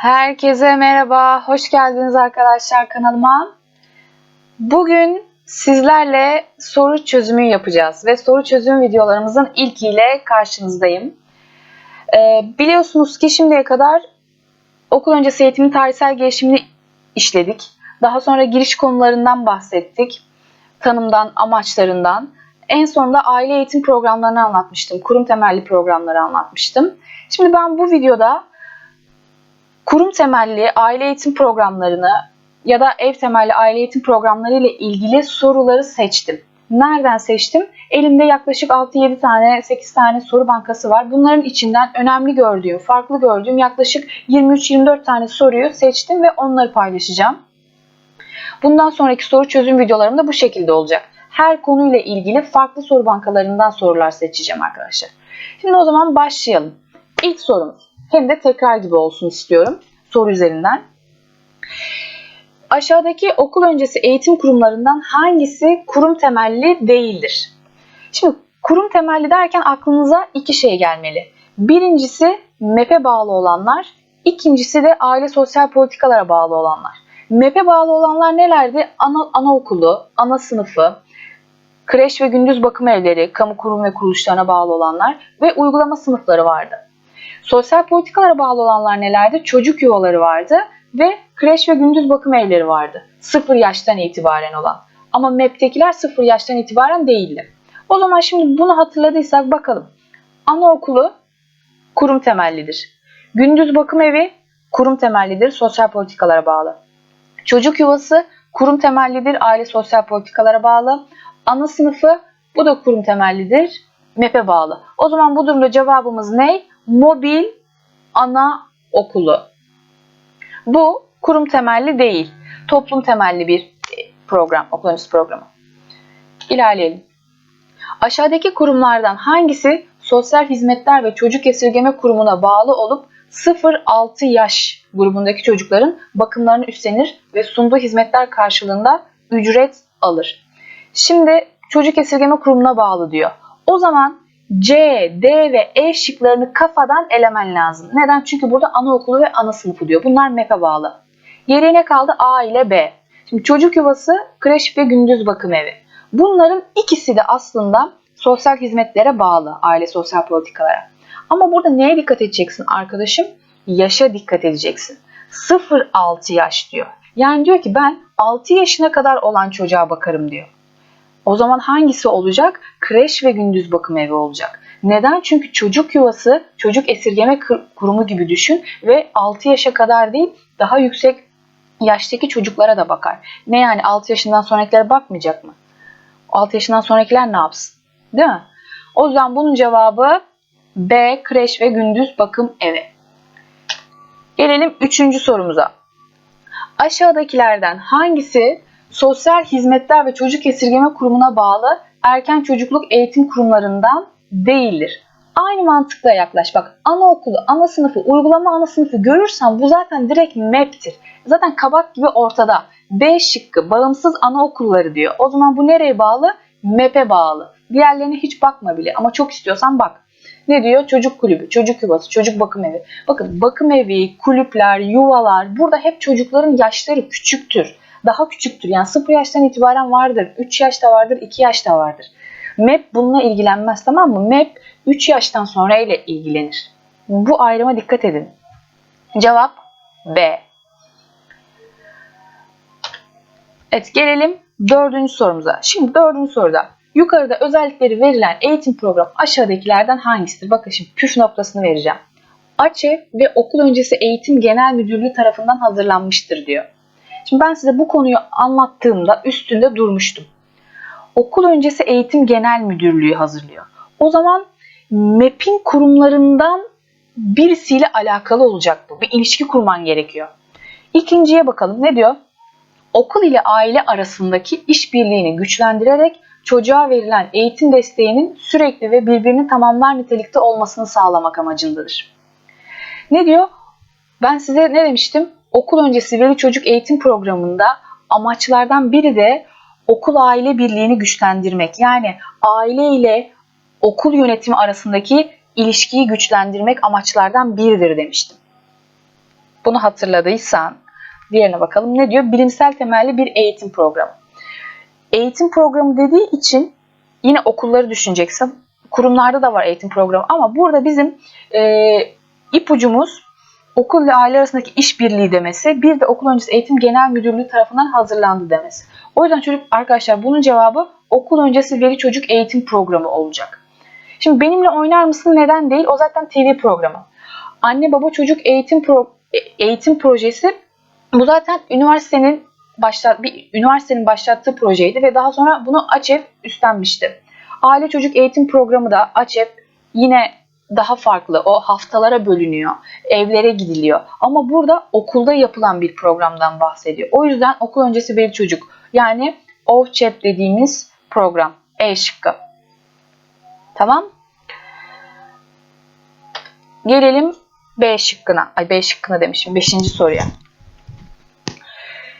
Herkese merhaba, hoş geldiniz arkadaşlar kanalıma. Bugün sizlerle soru çözümü yapacağız ve soru çözüm videolarımızın ilkiyle karşınızdayım. Ee, biliyorsunuz ki şimdiye kadar okul öncesi eğitimin tarihsel gelişimini işledik. Daha sonra giriş konularından bahsettik, tanımdan, amaçlarından. En sonunda aile eğitim programlarını anlatmıştım, kurum temelli programları anlatmıştım. Şimdi ben bu videoda kurum temelli aile eğitim programlarını ya da ev temelli aile eğitim programları ile ilgili soruları seçtim. Nereden seçtim? Elimde yaklaşık 6-7 tane, 8 tane soru bankası var. Bunların içinden önemli gördüğüm, farklı gördüğüm yaklaşık 23-24 tane soruyu seçtim ve onları paylaşacağım. Bundan sonraki soru çözüm videolarım da bu şekilde olacak. Her konuyla ilgili farklı soru bankalarından sorular seçeceğim arkadaşlar. Şimdi o zaman başlayalım. İlk sorumuz hem de tekrar gibi olsun istiyorum soru üzerinden. Aşağıdaki okul öncesi eğitim kurumlarından hangisi kurum temelli değildir? Şimdi kurum temelli derken aklınıza iki şey gelmeli. Birincisi MEP'e bağlı olanlar, ikincisi de aile sosyal politikalara bağlı olanlar. MEP'e bağlı olanlar nelerdi? Ana, anaokulu, ana sınıfı, kreş ve gündüz bakım evleri, kamu kurum ve kuruluşlarına bağlı olanlar ve uygulama sınıfları vardı. Sosyal politikalara bağlı olanlar nelerdi? Çocuk yuvaları vardı ve kreş ve gündüz bakım evleri vardı. Sıfır yaştan itibaren olan. Ama MEP'tekiler sıfır yaştan itibaren değildi. O zaman şimdi bunu hatırladıysak bakalım. Anaokulu kurum temellidir. Gündüz bakım evi kurum temellidir, sosyal politikalara bağlı. Çocuk yuvası kurum temellidir, aile sosyal politikalara bağlı. Ana sınıfı bu da kurum temellidir, MEP'e bağlı. O zaman bu durumda cevabımız ne? Mobil ana okulu. Bu kurum temelli değil, toplum temelli bir program, okul programı. İlerleyelim. Aşağıdaki kurumlardan hangisi Sosyal Hizmetler ve Çocuk Esirgeme Kurumu'na bağlı olup 0-6 yaş grubundaki çocukların bakımlarını üstlenir ve sunduğu hizmetler karşılığında ücret alır. Şimdi Çocuk Esirgeme Kurumu'na bağlı diyor. O zaman C, D ve E şıklarını kafadan elemen lazım. Neden? Çünkü burada anaokulu ve ana sınıfı diyor. Bunlar MEP'e bağlı. Geriye ne kaldı? A ile B. Şimdi çocuk yuvası, kreş ve gündüz bakım evi. Bunların ikisi de aslında sosyal hizmetlere bağlı, aile sosyal politikalara. Ama burada neye dikkat edeceksin arkadaşım? Yaşa dikkat edeceksin. 0-6 yaş diyor. Yani diyor ki ben 6 yaşına kadar olan çocuğa bakarım diyor. O zaman hangisi olacak? Kreş ve gündüz bakım evi olacak. Neden? Çünkü çocuk yuvası, çocuk esirgeme kurumu gibi düşün ve 6 yaşa kadar değil daha yüksek yaştaki çocuklara da bakar. Ne yani 6 yaşından sonrakilere bakmayacak mı? 6 yaşından sonrakiler ne yapsın? Değil mi? O yüzden bunun cevabı B. Kreş ve gündüz bakım evi. Gelelim üçüncü sorumuza. Aşağıdakilerden hangisi Sosyal Hizmetler ve Çocuk Esirgeme Kurumu'na bağlı erken çocukluk eğitim kurumlarından değildir. Aynı mantıkla yaklaş. Bak anaokulu, ana sınıfı, uygulama ana sınıfı görürsen bu zaten direkt MEP'tir. Zaten kabak gibi ortada. B şıkkı bağımsız anaokulları diyor. O zaman bu nereye bağlı? MEP'e bağlı. Diğerlerine hiç bakma bile ama çok istiyorsan bak. Ne diyor? Çocuk kulübü, çocuk yuvası, çocuk bakım evi. Bakın bakım evi, kulüpler, yuvalar burada hep çocukların yaşları küçüktür daha küçüktür. Yani 0 yaştan itibaren vardır. 3 yaşta vardır, 2 yaşta vardır. MEP bununla ilgilenmez tamam mı? MEP 3 yaştan sonra ile ilgilenir. Bu ayrıma dikkat edin. Cevap B. Evet gelelim dördüncü sorumuza. Şimdi dördüncü soruda yukarıda özellikleri verilen eğitim programı aşağıdakilerden hangisidir? Bakın şimdi püf noktasını vereceğim. AÇE ve Okul Öncesi Eğitim Genel Müdürlüğü tarafından hazırlanmıştır diyor. Şimdi ben size bu konuyu anlattığımda üstünde durmuştum. Okul öncesi eğitim genel müdürlüğü hazırlıyor. O zaman MEP'in kurumlarından birisiyle alakalı olacak bu. Bir ilişki kurman gerekiyor. İkinciye bakalım ne diyor? Okul ile aile arasındaki işbirliğini güçlendirerek çocuğa verilen eğitim desteğinin sürekli ve birbirini tamamlar nitelikte olmasını sağlamak amacındadır. Ne diyor? Ben size ne demiştim? Okul öncesi veli çocuk eğitim programında amaçlardan biri de okul aile birliğini güçlendirmek. Yani aile ile okul yönetimi arasındaki ilişkiyi güçlendirmek amaçlardan biridir demiştim. Bunu hatırladıysan diğerine bakalım. Ne diyor? Bilimsel temelli bir eğitim programı. Eğitim programı dediği için yine okulları düşüneceksin. Kurumlarda da var eğitim programı ama burada bizim e, ipucumuz okul ve aile arasındaki işbirliği demesi, bir de okul öncesi eğitim genel müdürlüğü tarafından hazırlandı demesi. O yüzden çocuk arkadaşlar bunun cevabı okul öncesi veli çocuk eğitim programı olacak. Şimdi benimle oynar mısın neden değil? O zaten TV programı. Anne baba çocuk eğitim pro, eğitim projesi bu zaten üniversitenin başlat bir üniversitenin başlattığı projeydi ve daha sonra bunu AÇEP üstlenmişti. Aile çocuk eğitim programı da AÇEP yine daha farklı. O haftalara bölünüyor. Evlere gidiliyor. Ama burada okulda yapılan bir programdan bahsediyor. O yüzden okul öncesi veli çocuk yani OVCHEP dediğimiz program. E şıkkı. Tamam. Gelelim B şıkkına. Ay B şıkkına demişim. Beşinci soruya.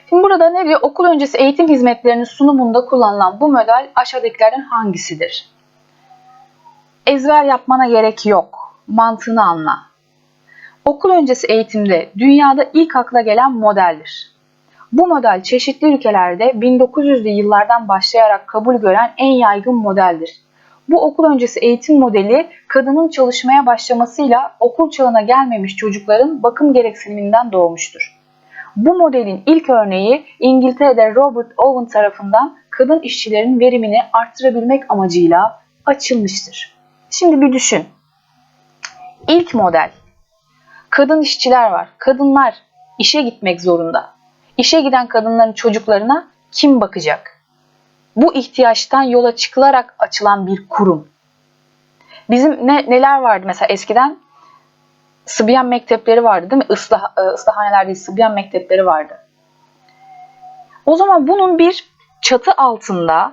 Şimdi burada ne diyor? Okul öncesi eğitim hizmetlerinin sunumunda kullanılan bu model aşağıdakilerden hangisidir? Ezber yapmana gerek yok. Mantığını anla. Okul öncesi eğitimde dünyada ilk akla gelen modeldir. Bu model çeşitli ülkelerde 1900'lü yıllardan başlayarak kabul gören en yaygın modeldir. Bu okul öncesi eğitim modeli kadının çalışmaya başlamasıyla okul çağına gelmemiş çocukların bakım gereksiniminden doğmuştur. Bu modelin ilk örneği İngiltere'de Robert Owen tarafından kadın işçilerin verimini arttırabilmek amacıyla açılmıştır. Şimdi bir düşün. İlk model. Kadın işçiler var. Kadınlar işe gitmek zorunda. İşe giden kadınların çocuklarına kim bakacak? Bu ihtiyaçtan yola çıkılarak açılan bir kurum. Bizim ne, neler vardı mesela eskiden? Sıbyan mektepleri vardı değil mi? Islah, e, ıslahaneler değil, Sıbyan mektepleri vardı. O zaman bunun bir çatı altında,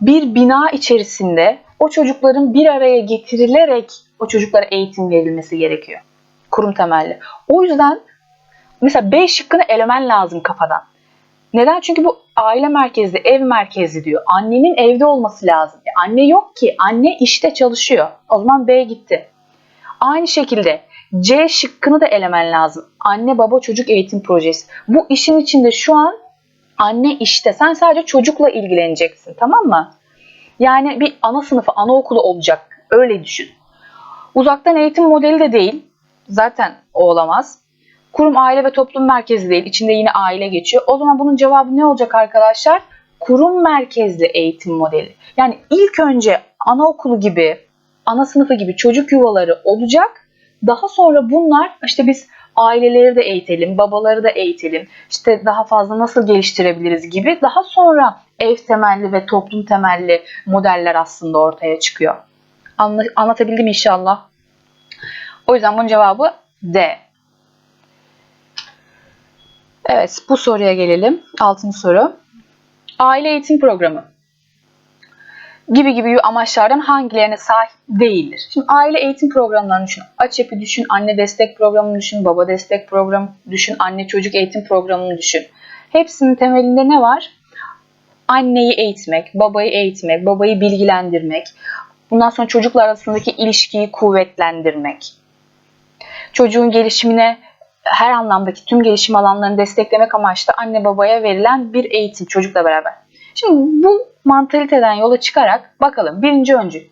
bir bina içerisinde o çocukların bir araya getirilerek o çocuklara eğitim verilmesi gerekiyor. Kurum temelli. O yüzden mesela B şıkkını elemen lazım kafadan. Neden? Çünkü bu aile merkezli, ev merkezli diyor. Annenin evde olması lazım. E anne yok ki. Anne işte çalışıyor. O zaman B gitti. Aynı şekilde C şıkkını da elemen lazım. Anne baba çocuk eğitim projesi. Bu işin içinde şu an anne işte. Sen sadece çocukla ilgileneceksin. Tamam mı? Yani bir ana sınıfı, anaokulu olacak. Öyle düşün. Uzaktan eğitim modeli de değil. Zaten o olamaz. Kurum aile ve toplum merkezi değil. İçinde yine aile geçiyor. O zaman bunun cevabı ne olacak arkadaşlar? Kurum merkezli eğitim modeli. Yani ilk önce anaokulu gibi, ana sınıfı gibi çocuk yuvaları olacak. Daha sonra bunlar işte biz aileleri de eğitelim, babaları da eğitelim. İşte daha fazla nasıl geliştirebiliriz gibi daha sonra ev temelli ve toplum temelli modeller aslında ortaya çıkıyor. Anla, anlatabildim inşallah. O yüzden bunun cevabı D. Evet bu soruya gelelim. Altıncı soru. Aile eğitim programı gibi gibi amaçlardan hangilerine sahip değildir? Şimdi aile eğitim programlarını düşün. AÇEP'i düşün, anne destek programını düşün, baba destek programı düşün, anne çocuk eğitim programını düşün. Hepsinin temelinde ne var? Anneyi eğitmek, babayı eğitmek, babayı bilgilendirmek, bundan sonra çocuklar arasındaki ilişkiyi kuvvetlendirmek, çocuğun gelişimine her anlamdaki tüm gelişim alanlarını desteklemek amaçlı anne babaya verilen bir eğitim çocukla beraber. Şimdi bu mantaliteden yola çıkarak bakalım birinci öncü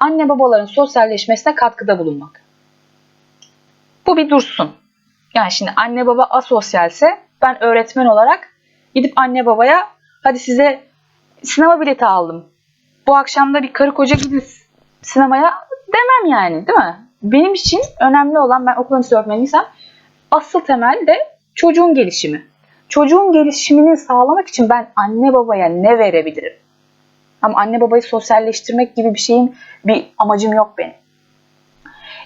anne babaların sosyalleşmesine katkıda bulunmak. Bu bir dursun. Yani şimdi anne baba asosyalse ben öğretmen olarak gidip anne babaya hadi size sinema bileti aldım. Bu akşam da bir karı koca gidin sinemaya demem yani değil mi? Benim için önemli olan ben okul öğretmeniysem asıl temel de çocuğun gelişimi. Çocuğun gelişimini sağlamak için ben anne babaya ne verebilirim? Ama anne babayı sosyalleştirmek gibi bir şeyin bir amacım yok benim.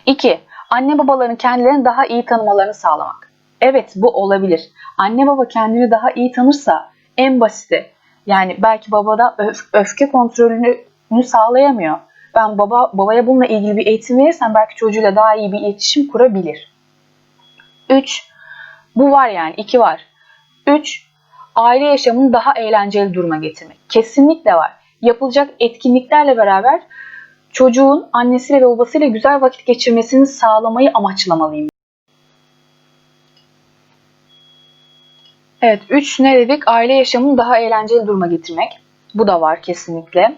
İki, anne babaların kendilerini daha iyi tanımalarını sağlamak. Evet bu olabilir. Anne baba kendini daha iyi tanırsa en basiti yani belki babada öf, öfke kontrolünü sağlayamıyor. Ben baba babaya bununla ilgili bir eğitim verirsem belki çocuğuyla daha iyi bir iletişim kurabilir. 3. Bu var yani 2 var. 3. Aile yaşamını daha eğlenceli duruma getirmek. Kesinlikle var. Yapılacak etkinliklerle beraber çocuğun annesiyle ve babasıyla güzel vakit geçirmesini sağlamayı amaçlamalıyım. Evet, 3 ne dedik? Aile yaşamını daha eğlenceli duruma getirmek. Bu da var kesinlikle.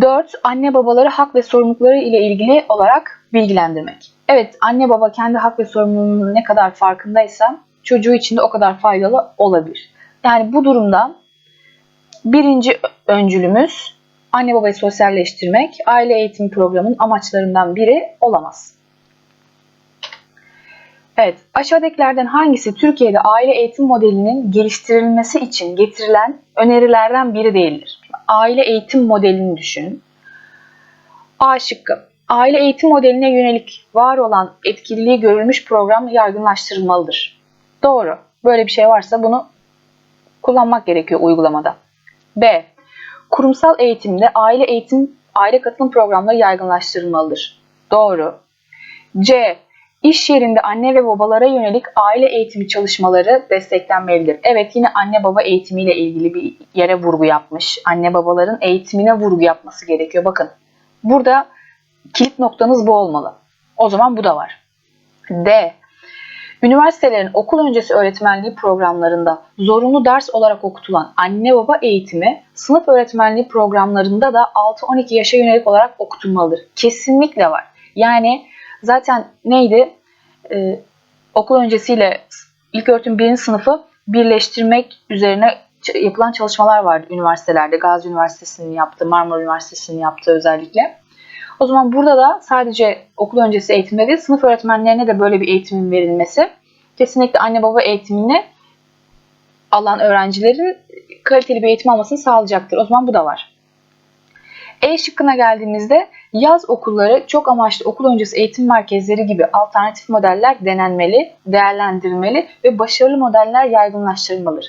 4. Anne babaları hak ve sorumlulukları ile ilgili olarak bilgilendirmek. Evet, anne baba kendi hak ve sorumluluğunun ne kadar farkındaysa çocuğu için de o kadar faydalı olabilir. Yani bu durumda birinci öncülümüz anne babayı sosyalleştirmek, aile eğitimi programının amaçlarından biri olamaz. Evet, aşağıdakilerden hangisi Türkiye'de aile eğitim modelinin geliştirilmesi için getirilen önerilerden biri değildir? Aile eğitim modelini düşünün. A şıkkı. Aile eğitim modeline yönelik var olan etkililiği görülmüş program yaygınlaştırılmalıdır. Doğru. Böyle bir şey varsa bunu kullanmak gerekiyor uygulamada. B. Kurumsal eğitimde aile eğitim aile katılım programları yaygınlaştırılmalıdır. Doğru. C. İş yerinde anne ve babalara yönelik aile eğitimi çalışmaları desteklenmelidir. Evet yine anne baba eğitimiyle ilgili bir yere vurgu yapmış. Anne babaların eğitimine vurgu yapması gerekiyor. Bakın burada kilit noktanız bu olmalı. O zaman bu da var. D. Üniversitelerin okul öncesi öğretmenliği programlarında zorunlu ders olarak okutulan anne baba eğitimi sınıf öğretmenliği programlarında da 6-12 yaşa yönelik olarak okutulmalıdır. Kesinlikle var. Yani zaten neydi? Ee, okul öncesiyle ilk öğretim birinci sınıfı birleştirmek üzerine yapılan çalışmalar vardı üniversitelerde. Gazi Üniversitesi'nin yaptığı, Marmara Üniversitesi'nin yaptığı özellikle. O zaman burada da sadece okul öncesi eğitimde değil, sınıf öğretmenlerine de böyle bir eğitimin verilmesi kesinlikle anne baba eğitimini alan öğrencilerin kaliteli bir eğitim almasını sağlayacaktır. O zaman bu da var. E şıkkına geldiğimizde yaz okulları çok amaçlı okul öncesi eğitim merkezleri gibi alternatif modeller denenmeli, değerlendirilmeli ve başarılı modeller yaygınlaştırılmalıdır.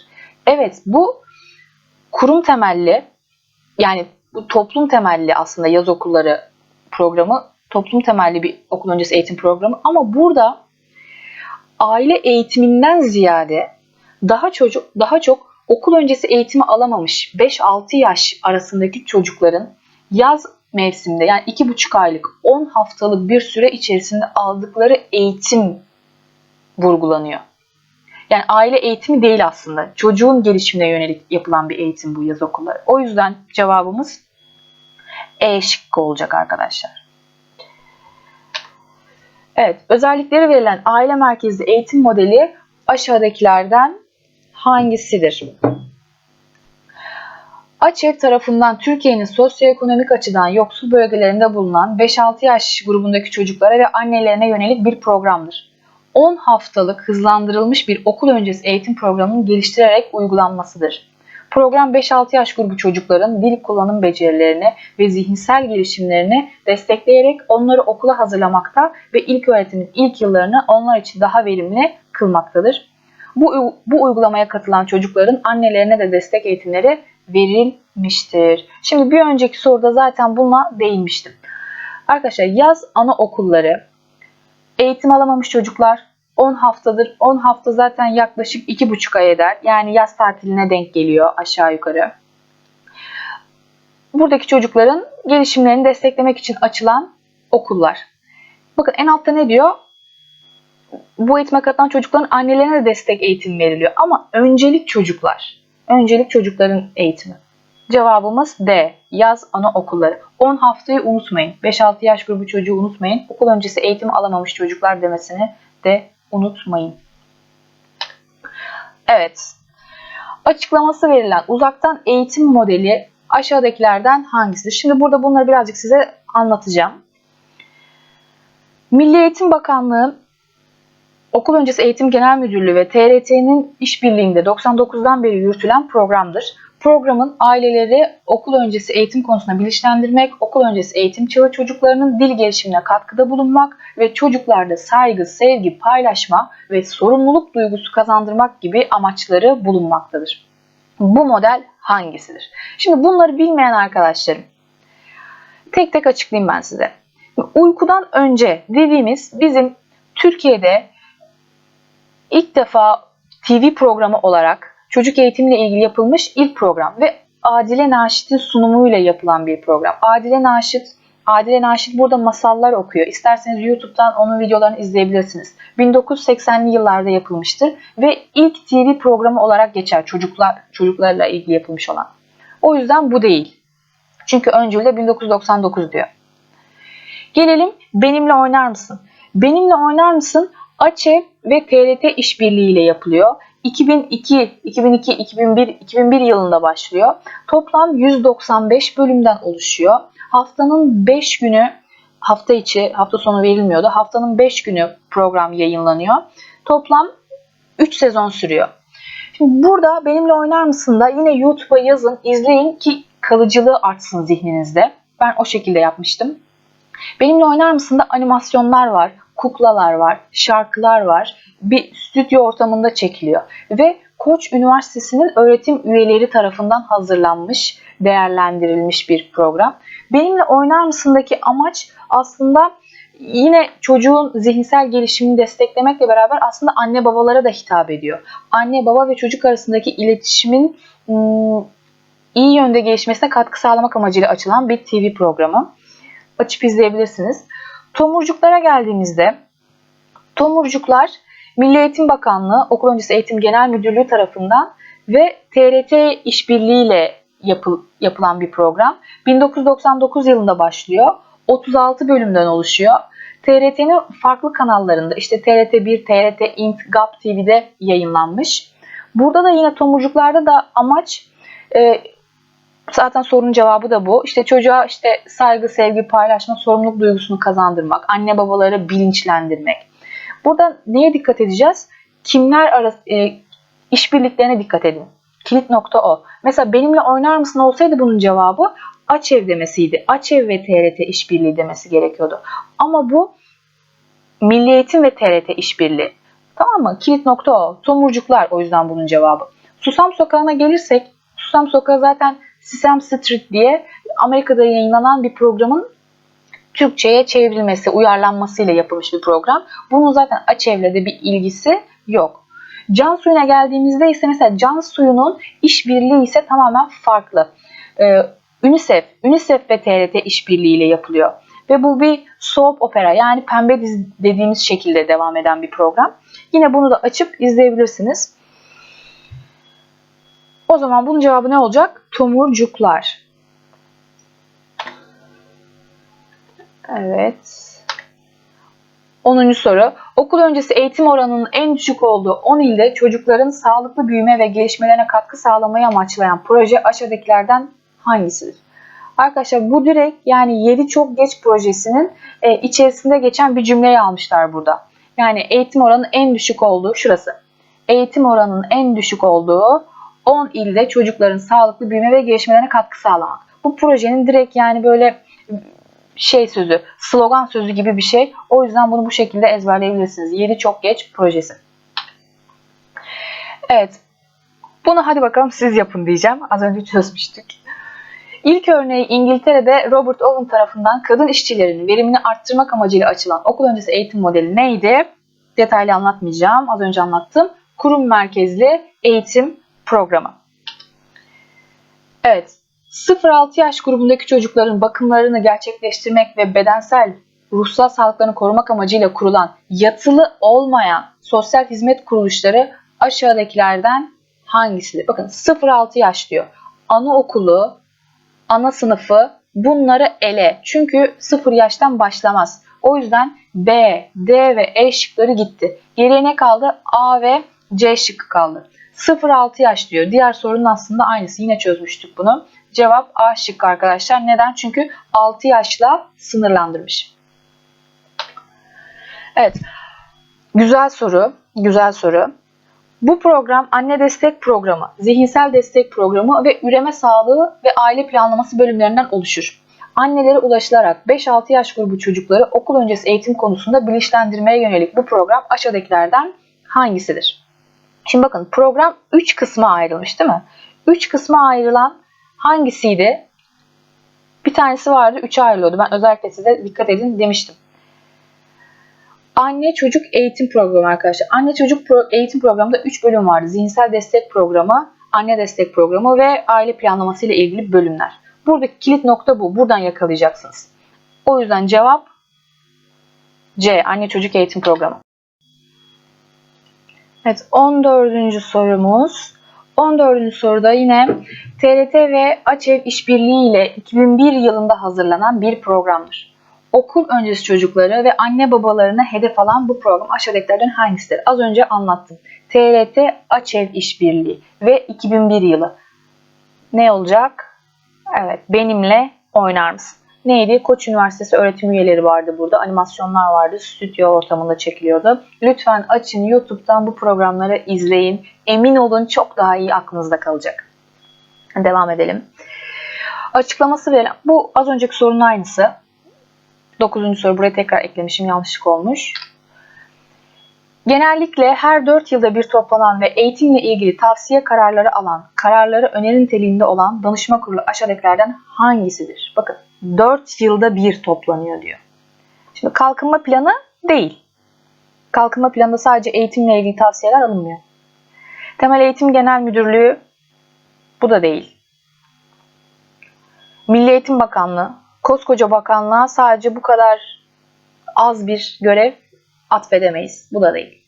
Evet bu kurum temelli yani bu toplum temelli aslında yaz okulları programı toplum temelli bir okul öncesi eğitim programı ama burada aile eğitiminden ziyade daha çocuk daha çok okul öncesi eğitimi alamamış 5-6 yaş arasındaki çocukların yaz mevsiminde yani 2,5 aylık 10 haftalık bir süre içerisinde aldıkları eğitim vurgulanıyor. Yani aile eğitimi değil aslında. Çocuğun gelişimine yönelik yapılan bir eğitim bu yaz okulları. O yüzden cevabımız E şıkkı olacak arkadaşlar. Evet, özellikleri verilen aile merkezli eğitim modeli aşağıdakilerden hangisidir? AÇEV tarafından Türkiye'nin sosyoekonomik açıdan yoksul bölgelerinde bulunan 5-6 yaş grubundaki çocuklara ve annelerine yönelik bir programdır. 10 haftalık hızlandırılmış bir okul öncesi eğitim programının geliştirerek uygulanmasıdır. Program 5-6 yaş grubu çocukların dil kullanım becerilerini ve zihinsel gelişimlerini destekleyerek onları okula hazırlamakta ve ilk öğretimin ilk yıllarını onlar için daha verimli kılmaktadır. Bu, bu uygulamaya katılan çocukların annelerine de destek eğitimleri verilmiştir. Şimdi bir önceki soruda zaten buna değinmiştim. Arkadaşlar yaz anaokulları eğitim alamamış çocuklar 10 haftadır. 10 hafta zaten yaklaşık 2,5 ay eder. Yani yaz tatiline denk geliyor aşağı yukarı. Buradaki çocukların gelişimlerini desteklemek için açılan okullar. Bakın en altta ne diyor? Bu eğitime katılan çocukların annelerine de destek eğitim veriliyor. Ama öncelik çocuklar. Öncelik çocukların eğitimi. Cevabımız D. Yaz anaokulları. 10 haftayı unutmayın. 5-6 yaş grubu çocuğu unutmayın. Okul öncesi eğitim alamamış çocuklar demesini de unutmayın. Evet. Açıklaması verilen uzaktan eğitim modeli aşağıdakilerden hangisidir? Şimdi burada bunları birazcık size anlatacağım. Milli Eğitim Bakanlığı Okul Öncesi Eğitim Genel Müdürlüğü ve TRT'nin işbirliğinde 99'dan beri yürütülen programdır. Programın aileleri okul öncesi eğitim konusunda bilinçlendirmek, okul öncesi eğitim çağı çocuklarının dil gelişimine katkıda bulunmak ve çocuklarda saygı, sevgi, paylaşma ve sorumluluk duygusu kazandırmak gibi amaçları bulunmaktadır. Bu model hangisidir? Şimdi bunları bilmeyen arkadaşlarım tek tek açıklayayım ben size. Uykudan önce dediğimiz bizim Türkiye'de ilk defa TV programı olarak çocuk eğitimiyle ilgili yapılmış ilk program ve Adile Naşit'in sunumuyla yapılan bir program. Adile Naşit Adile Naşit burada masallar okuyor. İsterseniz YouTube'dan onun videolarını izleyebilirsiniz. 1980'li yıllarda yapılmıştır ve ilk TV programı olarak geçer çocuklar çocuklarla ilgili yapılmış olan. O yüzden bu değil. Çünkü öncülde 1999 diyor. Gelelim Benimle Oynar Mısın? Benimle Oynar Mısın? Açev ve TRT işbirliğiyle yapılıyor. 2002, 2002, 2001, 2001 yılında başlıyor. Toplam 195 bölümden oluşuyor. Haftanın 5 günü hafta içi, hafta sonu verilmiyordu. Haftanın 5 günü program yayınlanıyor. Toplam 3 sezon sürüyor. Şimdi burada benimle oynar mısın da yine YouTube'a yazın, izleyin ki kalıcılığı artsın zihninizde. Ben o şekilde yapmıştım. Benimle oynar mısın da animasyonlar var, kuklalar var, şarkılar var. Bir stüdyo ortamında çekiliyor ve Koç Üniversitesi'nin öğretim üyeleri tarafından hazırlanmış, değerlendirilmiş bir program. Benimle oynar mısındaki amaç aslında yine çocuğun zihinsel gelişimini desteklemekle beraber aslında anne babalara da hitap ediyor. Anne baba ve çocuk arasındaki iletişimin iyi yönde gelişmesine katkı sağlamak amacıyla açılan bir TV programı. Açıp izleyebilirsiniz. Tomurcuklara geldiğimizde Tomurcuklar Milli Eğitim Bakanlığı Okul Öncesi Eğitim Genel Müdürlüğü tarafından ve TRT işbirliğiyle yapıl, yapılan bir program. 1999 yılında başlıyor. 36 bölümden oluşuyor. TRT'nin farklı kanallarında işte TRT1, TRT, Int, GAP TV'de yayınlanmış. Burada da yine tomurcuklarda da amaç e, zaten sorunun cevabı da bu. İşte çocuğa işte saygı, sevgi, paylaşma, sorumluluk duygusunu kazandırmak, anne babaları bilinçlendirmek. Burada neye dikkat edeceğiz? Kimler arası e, işbirliklerine dikkat edin. Kilit nokta o. Mesela benimle oynar mısın olsaydı bunun cevabı Açev demesiydi. Açev ve TRT işbirliği demesi gerekiyordu. Ama bu Milli Eğitim ve TRT işbirliği. Tamam mı? Kilit nokta o. Tomurcuklar o yüzden bunun cevabı. Susam Sokağı'na gelirsek Susam Sokağı zaten Sesame Street diye Amerika'da yayınlanan bir programın Türkçe'ye çevrilmesi, uyarlanmasıyla yapılmış bir program. Bunun zaten Açev'le de bir ilgisi yok. Can suyuna geldiğimizde ise mesela can suyunun işbirliği ise tamamen farklı. Ee, UNICEF, UNICEF ve TRT işbirliğiyle yapılıyor. Ve bu bir soap opera yani pembe dizi dediğimiz şekilde devam eden bir program. Yine bunu da açıp izleyebilirsiniz. O zaman bunun cevabı ne olacak? Tomurcuklar. Evet. 10. soru. Okul öncesi eğitim oranının en düşük olduğu 10 ilde çocukların sağlıklı büyüme ve gelişmelerine katkı sağlamayı amaçlayan proje aşağıdakilerden hangisidir? Arkadaşlar bu direkt yani 7 çok geç projesinin e, içerisinde geçen bir cümleyi almışlar burada. Yani eğitim oranının en düşük olduğu şurası. Eğitim oranının en düşük olduğu 10 ilde çocukların sağlıklı büyüme ve gelişmelerine katkı sağlamak. Bu projenin direkt yani böyle şey sözü, slogan sözü gibi bir şey. O yüzden bunu bu şekilde ezberleyebilirsiniz. 7 çok geç projesi. Evet. Bunu hadi bakalım siz yapın diyeceğim. Az önce çözmüştük. İlk örneği İngiltere'de Robert Owen tarafından kadın işçilerin verimini arttırmak amacıyla açılan okul öncesi eğitim modeli neydi? Detaylı anlatmayacağım. Az önce anlattım. Kurum merkezli eğitim programı. Evet. 0-6 yaş grubundaki çocukların bakımlarını gerçekleştirmek ve bedensel, ruhsal sağlıklarını korumak amacıyla kurulan yatılı olmayan sosyal hizmet kuruluşları aşağıdakilerden hangisidir? Bakın 0-6 yaş diyor. Anaokulu, ana sınıfı bunları ele. Çünkü 0 yaştan başlamaz. O yüzden B, D ve E şıkları gitti. Geriye ne kaldı? A ve C şıkkı kaldı. 0-6 yaş diyor. Diğer sorunun aslında aynısı. Yine çözmüştük bunu. Cevap A şıkkı arkadaşlar. Neden? Çünkü 6 yaşla sınırlandırmış. Evet. Güzel soru. Güzel soru. Bu program anne destek programı, zihinsel destek programı ve üreme sağlığı ve aile planlaması bölümlerinden oluşur. Annelere ulaşılarak 5-6 yaş grubu çocukları okul öncesi eğitim konusunda bilinçlendirmeye yönelik bu program aşağıdakilerden hangisidir? Şimdi bakın program 3 kısma ayrılmış değil mi? 3 kısma ayrılan hangisiydi? Bir tanesi vardı 3'e ayrılıyordu. Ben özellikle size dikkat edin demiştim. Anne çocuk eğitim programı arkadaşlar. Anne çocuk pro eğitim programında 3 bölüm vardı. Zihinsel destek programı, anne destek programı ve aile planlaması ile ilgili bölümler. Buradaki kilit nokta bu. Buradan yakalayacaksınız. O yüzden cevap C. Anne çocuk eğitim programı. Evet 14. sorumuz. 14. soruda yine TRT ve AÇEV işbirliği ile 2001 yılında hazırlanan bir programdır. Okul öncesi çocukları ve anne babalarına hedef alan bu program aşağıdakilerden hangisidir? Az önce anlattım. TRT AÇEV işbirliği ve 2001 yılı. Ne olacak? Evet, benimle oynar mısın? Neydi? Koç Üniversitesi öğretim üyeleri vardı burada. Animasyonlar vardı. Stüdyo ortamında çekiliyordu. Lütfen açın YouTube'dan bu programları izleyin. Emin olun çok daha iyi aklınızda kalacak. Devam edelim. Açıklaması verilen, bu az önceki sorunun aynısı. 9. soru buraya tekrar eklemişim yanlışlık olmuş. Genellikle her 4 yılda bir toplanan ve eğitimle ilgili tavsiye kararları alan, kararları öneri niteliğinde olan danışma kurulu aşağıdakilerden hangisidir? Bakın 4 yılda bir toplanıyor diyor. Şimdi kalkınma planı değil. Kalkınma planında sadece eğitimle ilgili tavsiyeler alınmıyor. Temel Eğitim Genel Müdürlüğü bu da değil. Milli Eğitim Bakanlığı, koskoca bakanlığa sadece bu kadar az bir görev atfedemeyiz. Bu da değil.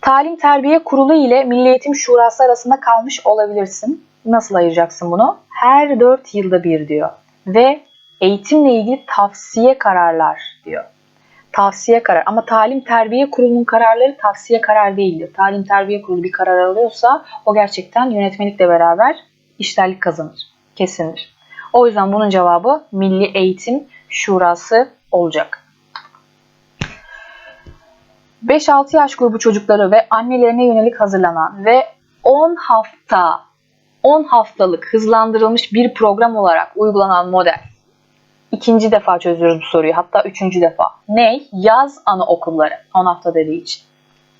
Talim Terbiye Kurulu ile Milli Eğitim Şurası arasında kalmış olabilirsin. Nasıl ayıracaksın bunu? Her 4 yılda bir diyor. Ve eğitimle ilgili tavsiye kararlar diyor. Tavsiye karar ama Talim Terbiye Kurulu'nun kararları tavsiye karar değildir. Talim Terbiye Kurulu bir karar alıyorsa o gerçekten yönetmelikle beraber işlerlik kazanır. Kesindir. O yüzden bunun cevabı Milli Eğitim Şurası olacak. 5-6 yaş grubu çocukları ve annelerine yönelik hazırlanan ve 10 hafta 10 haftalık hızlandırılmış bir program olarak uygulanan model. İkinci defa çözüyoruz bu soruyu. Hatta üçüncü defa. Ne? Yaz anaokulları. 10 hafta dediği için.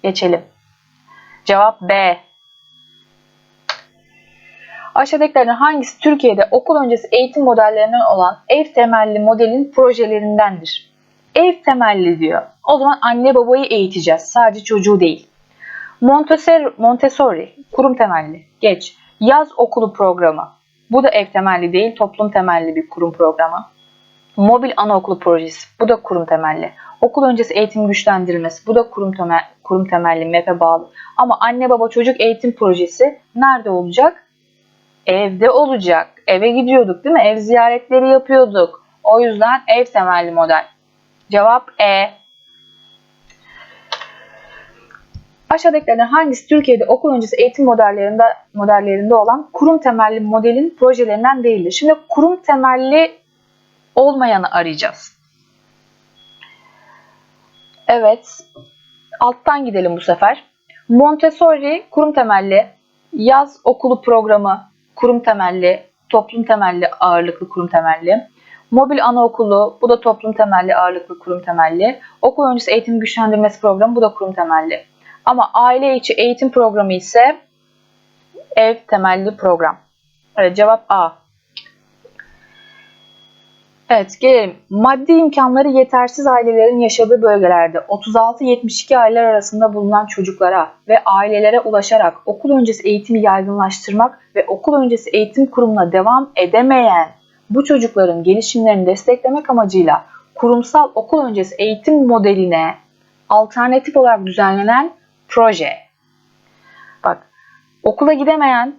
Geçelim. Cevap B. Aşağıdakilerden hangisi Türkiye'de okul öncesi eğitim modellerinden olan ev temelli modelin projelerindendir? Ev temelli diyor. O zaman anne babayı eğiteceğiz. Sadece çocuğu değil. Montessori, Montessori kurum temelli. Geç. Yaz okulu programı. Bu da ev temelli değil, toplum temelli bir kurum programı. Mobil anaokulu projesi. Bu da kurum temelli. Okul öncesi eğitim güçlendirilmesi. Bu da kurum, temel, kurum temelli, MEP'e bağlı. Ama anne baba çocuk eğitim projesi nerede olacak? Evde olacak. Eve gidiyorduk değil mi? Ev ziyaretleri yapıyorduk. O yüzden ev temelli model. Cevap E. Aşağıdakilerden hangisi Türkiye'de okul öncesi eğitim modellerinde modellerinde olan kurum temelli modelin projelerinden değildir? Şimdi kurum temelli olmayanı arayacağız. Evet. Alttan gidelim bu sefer. Montessori kurum temelli, yaz okulu programı kurum temelli, toplum temelli ağırlıklı kurum temelli. Mobil anaokulu, bu da toplum temelli ağırlıklı kurum temelli. Okul öncesi eğitim güçlendirmesi programı, bu da kurum temelli. Ama aile içi eğitim programı ise ev temelli program. Evet, cevap A. Evet gelelim. Maddi imkanları yetersiz ailelerin yaşadığı bölgelerde 36-72 aileler arasında bulunan çocuklara ve ailelere ulaşarak okul öncesi eğitimi yaygınlaştırmak ve okul öncesi eğitim kurumuna devam edemeyen bu çocukların gelişimlerini desteklemek amacıyla kurumsal okul öncesi eğitim modeline alternatif olarak düzenlenen proje. Bak okula gidemeyen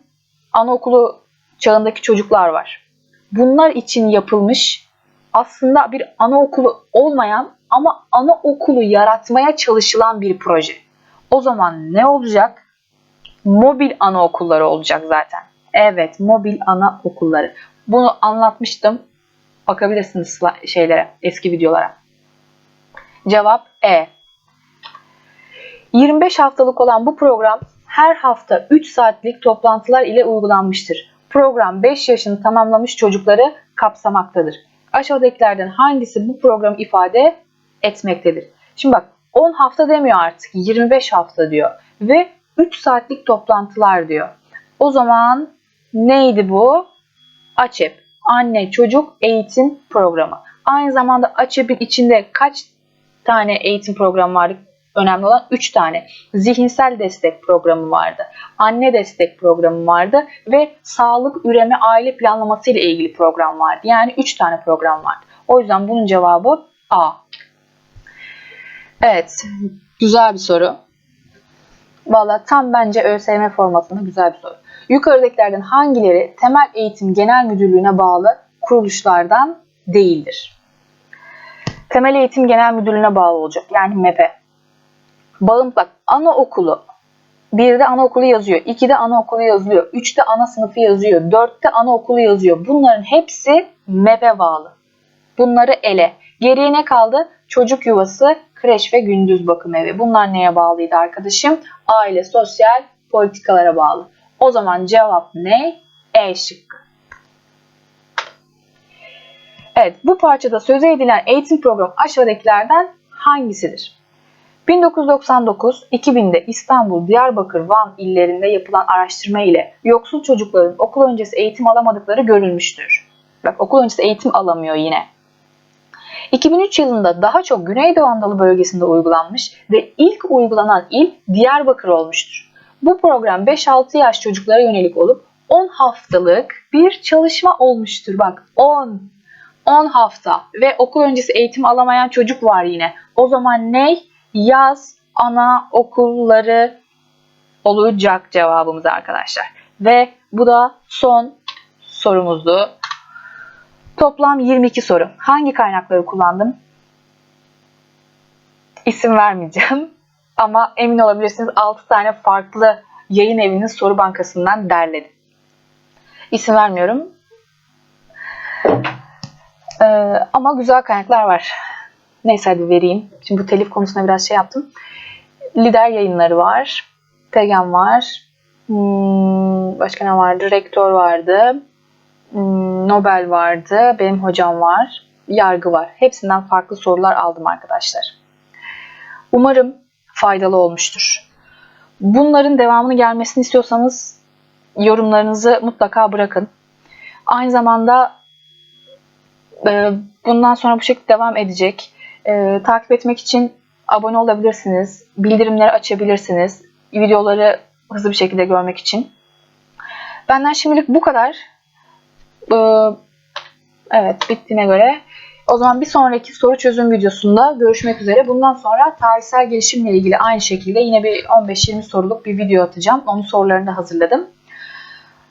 anaokulu çağındaki çocuklar var. Bunlar için yapılmış aslında bir anaokulu olmayan ama anaokulu yaratmaya çalışılan bir proje. O zaman ne olacak? Mobil anaokulları olacak zaten. Evet, mobil anaokulları. Bunu anlatmıştım. Bakabilirsiniz şeylere, eski videolara. Cevap E. 25 haftalık olan bu program her hafta 3 saatlik toplantılar ile uygulanmıştır. Program 5 yaşını tamamlamış çocukları kapsamaktadır. Aşağıdakilerden hangisi bu programı ifade etmektedir? Şimdi bak 10 hafta demiyor artık 25 hafta diyor ve 3 saatlik toplantılar diyor. O zaman neydi bu? AÇEP, Anne Çocuk Eğitim Programı. Aynı zamanda AÇEP'in içinde kaç tane eğitim programı vardı? Önemli olan 3 tane. Zihinsel destek programı vardı. Anne destek programı vardı ve sağlık, üreme, aile planlaması ile ilgili program vardı. Yani 3 tane program vardı. O yüzden bunun cevabı A. Evet, güzel bir soru. Valla tam bence ÖSYM formatında güzel bir soru. Yukarıdakilerden hangileri Temel Eğitim Genel Müdürlüğü'ne bağlı kuruluşlardan değildir? Temel Eğitim Genel Müdürlüğü'ne bağlı olacak. Yani MEP'e. Bağımlı, bak anaokulu. Birde anaokulu yazıyor. ikide anaokulu yazıyor. Üçte ana sınıfı yazıyor. Dörtte anaokulu yazıyor. Bunların hepsi MEP'e bağlı. Bunları ele. Geriye ne kaldı? Çocuk yuvası, kreş ve gündüz bakım evi. Bunlar neye bağlıydı arkadaşım? Aile, sosyal politikalara bağlı. O zaman cevap ne? E şıkkı. Evet, bu parçada söze edilen eğitim programı aşağıdakilerden hangisidir? 1999-2000'de İstanbul, Diyarbakır, Van illerinde yapılan araştırma ile yoksul çocukların okul öncesi eğitim alamadıkları görülmüştür. Bak okul öncesi eğitim alamıyor yine. 2003 yılında daha çok Güneydoğu Anadolu bölgesinde uygulanmış ve ilk uygulanan il Diyarbakır olmuştur. Bu program 5-6 yaş çocuklara yönelik olup 10 haftalık bir çalışma olmuştur. Bak 10 10 hafta ve okul öncesi eğitim alamayan çocuk var yine. O zaman ne? Yaz ana okulları olacak cevabımız arkadaşlar. Ve bu da son sorumuzdu. Toplam 22 soru. Hangi kaynakları kullandım? İsim vermeyeceğim. Ama emin olabilirsiniz 6 tane farklı yayın evinin soru bankasından derledim. İsim vermiyorum. Ee, ama güzel kaynaklar var. Neyse hadi vereyim. Şimdi bu telif konusuna biraz şey yaptım. Lider yayınları var. Pegen var. Hmm, başka ne vardı? Rektör vardı. Hmm, Nobel vardı. Benim hocam var. Yargı var. Hepsinden farklı sorular aldım arkadaşlar. Umarım faydalı olmuştur. Bunların devamını gelmesini istiyorsanız yorumlarınızı mutlaka bırakın. Aynı zamanda e, bundan sonra bu şekilde devam edecek. E, takip etmek için abone olabilirsiniz. Bildirimleri açabilirsiniz. Videoları hızlı bir şekilde görmek için. Benden şimdilik bu kadar. E, evet bittiğine göre. O zaman bir sonraki soru çözüm videosunda görüşmek üzere. Bundan sonra tarihsel gelişimle ilgili aynı şekilde yine bir 15-20 soruluk bir video atacağım. Onun sorularını da hazırladım.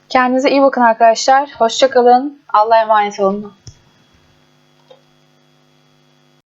Kendinize iyi bakın arkadaşlar. Hoşçakalın. Allah'a emanet olun.